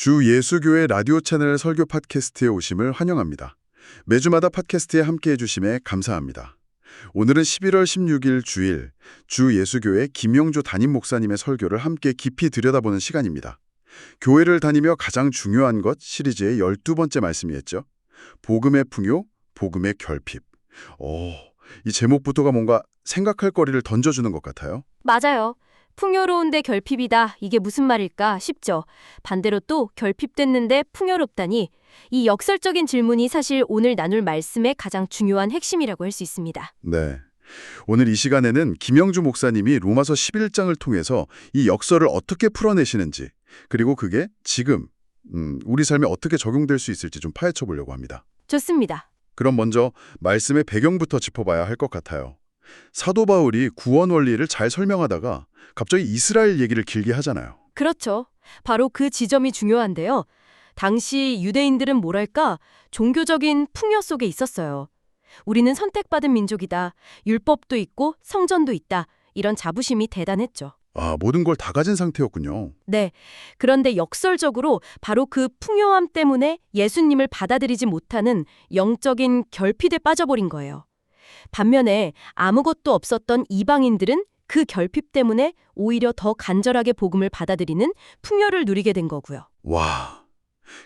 주 예수교회 라디오 채널 설교 팟캐스트에 오심을 환영합니다. 매주마다 팟캐스트에 함께해 주심에 감사합니다. 오늘은 11월 16일 주일 주 예수교회 김영조 담임 목사님의 설교를 함께 깊이 들여다보는 시간입니다. 교회를 다니며 가장 중요한 것 시리즈의 12번째 말씀이었죠. 복음의 풍요, 복음의 결핍. 오, 이 제목부터가 뭔가 생각할 거리를 던져주는 것 같아요. 맞아요. 풍요로운데 결핍이다. 이게 무슨 말일까 싶죠. 반대로 또 결핍됐는데 풍요롭다니 이 역설적인 질문이 사실 오늘 나눌 말씀의 가장 중요한 핵심이라고 할 수 있습니다. 네. 오늘 이 시간에는 김영주 목사님이 로마서 11장을 통해서 이 역설을 어떻게 풀어내시는지, 그리고 그게 지금 음, 우리 삶에 어떻게 적용될 수 있을지 좀 파헤쳐 보려고 합니다. 좋습니다. 그럼 먼저 말씀의 배경부터 짚어봐야 할 것 같아요. 사도 바울이 구원 원리를 잘 설명하다가 갑자기 이스라엘 얘기를 길게 하잖아요. 그렇죠. 바로 그 지점이 중요한데요. 당시 유대인들은 뭐랄까 종교적인 풍요 속에 있었어요. 우리는 선택받은 민족이다. 율법도 있고 성전도 있다. 이런 자부심이 대단했죠. 아, 모든 걸 다 가진 상태였군요. 네. 그런데 역설적으로 바로 그 풍요함 때문에 예수님을 받아들이지 못하는 영적인 결핍에 빠져버린 거예요. 반면에 아무것도 없었던 이방인들은 그 결핍 때문에 오히려 더 간절하게 복음을 받아들이는 풍요를 누리게 된 거고요. 와,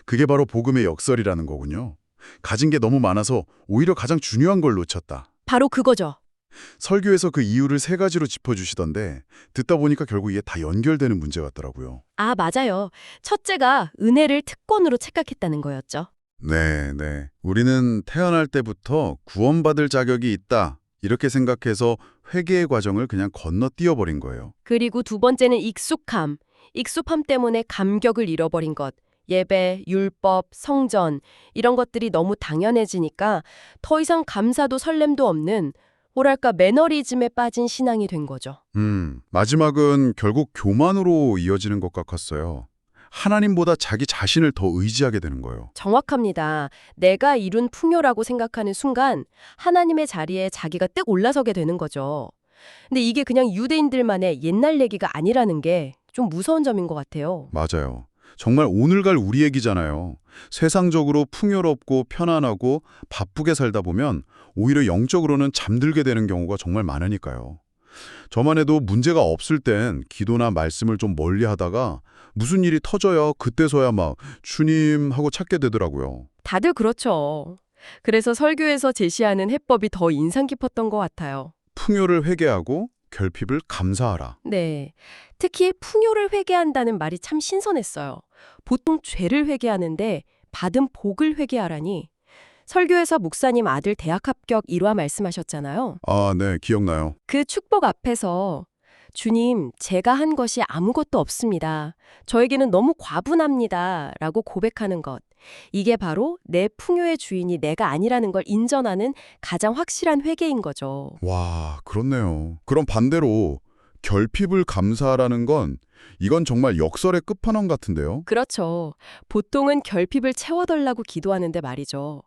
그게 바로 복음의 역설이라는 거군요. 가진 게 너무 많아서 오히려 가장 중요한 걸 놓쳤다. 바로 그거죠. 설교에서 그 이유를 세 가지로 짚어주시던데 듣다 보니까 결국 이게 다 연결되는 문제 같더라고요. 아, 맞아요. 첫째가 은혜를 특권으로 착각했다는 거였죠. 네, 네. 우리는 태어날 때부터 구원받을 자격이 있다. 이렇게 생각해서 회개의 과정을 그냥 건너뛰어 버린 거예요. 그리고 두 번째는 익숙함. 익숙함 때문에 감격을 잃어버린 것. 예배, 율법, 성전 이런 것들이 너무 당연해지니까 더 이상 감사도 설렘도 없는 뭐랄까 매너리즘에 빠진 신앙이 된 거죠. 음, 마지막은 결국 교만으로 이어지는 것 같았어요. 하나님보다 자기 자신을 더 의지하게 되는 거예요. 정확합니다. 내가 이룬 풍요라고 생각하는 순간 하나님의 자리에 자기가 뜩 올라서게 되는 거죠. 근데 이게 그냥 유대인들만의 옛날 얘기가 아니라는 게 좀 무서운 점인 것 같아요. 맞아요. 정말 오늘 갈 우리 얘기잖아요. 세상적으로 풍요롭고 편안하고 바쁘게 살다 보면 오히려 영적으로는 잠들게 되는 경우가 정말 많으니까요. 저만 해도 문제가 없을 땐 기도나 말씀을 좀 멀리 하다가 무슨 일이 터져야 그때서야 막 주님 하고 찾게 되더라고요. 다들 그렇죠. 그래서 설교에서 제시하는 해법이 더 인상 깊었던 것 같아요. 풍요를 회개하고 결핍을 감사하라. 네. 특히 풍요를 회개한다는 말이 참 신선했어요. 보통 죄를 회개하는데 받은 복을 회개하라니. 설교에서 목사님 아들 대학 합격 1화 말씀하셨잖아요. 아, 네, 기억나요. 그 축복 앞에서 주님, 제가 한 것이 아무것도 없습니다. 저에게는 너무 과분합니다. 라고 고백하는 것. 이게 바로 내 풍요의 주인이 내가 아니라는 걸 인정하는 가장 확실한 회개인 거죠. 와, 그렇네요. 그럼 반대로 결핍을 감사하라는 건 이건 정말 역설의 끝판왕 같은데요. 그렇죠. 보통은 결핍을 채워달라고 기도하는데 말이죠.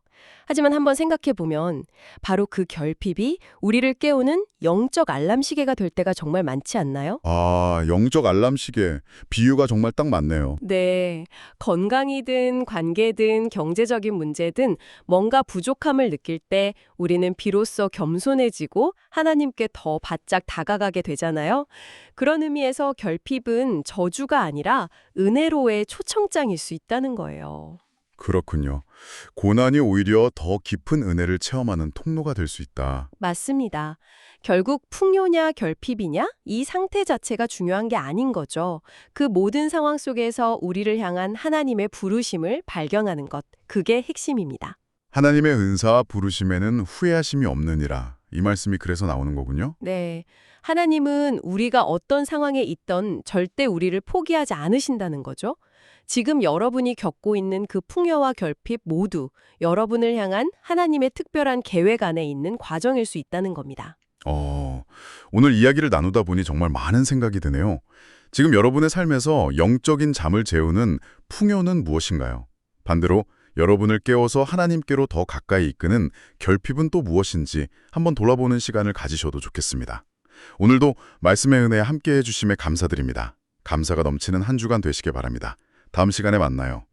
하지만 한번 생각해 보면 바로 그 결핍이 우리를 깨우는 영적 알람 시계가 될 때가 정말 많지 않나요? 아, 영적 알람 시계. 비유가 정말 딱 맞네요. 네. 건강이든 관계든 경제적인 문제든 뭔가 부족함을 느낄 때 우리는 비로소 겸손해지고 하나님께 더 바짝 다가가게 되잖아요. 그런 의미에서 결핍은 저주가 아니라 은혜로의 초청장일 수 있다는 거예요. 그렇군요. 고난이 오히려 더 깊은 은혜를 체험하는 통로가 될 수 있다. 맞습니다. 결국 풍요냐 결핍이냐 이 상태 자체가 중요한 게 아닌 거죠. 그 모든 상황 속에서 우리를 향한 하나님의 부르심을 발견하는 것. 그게 핵심입니다. 하나님의 은사와 부르심에는 후회하심이 없느니라. 이 말씀이 그래서 나오는 거군요. 네. 하나님은 우리가 어떤 상황에 있던 절대 우리를 포기하지 않으신다는 거죠. 지금 여러분이 겪고 있는 그 풍요와 결핍 모두 여러분을 향한 하나님의 특별한 계획 안에 있는 과정일 수 있다는 겁니다. 어, 오늘 이야기를 나누다 보니 정말 많은 생각이 드네요. 지금 여러분의 삶에서 영적인 잠을 재우는 풍요는 무엇인가요? 반대로 여러분을 깨워서 하나님께로 더 가까이 이끄는 결핍은 또 무엇인지 한번 돌아보는 시간을 가지셔도 좋겠습니다. 오늘도 말씀의 은혜에 함께해 주심에 감사드립니다. 감사가 넘치는 한 주간 되시길 바랍니다. 다음 시간에 만나요.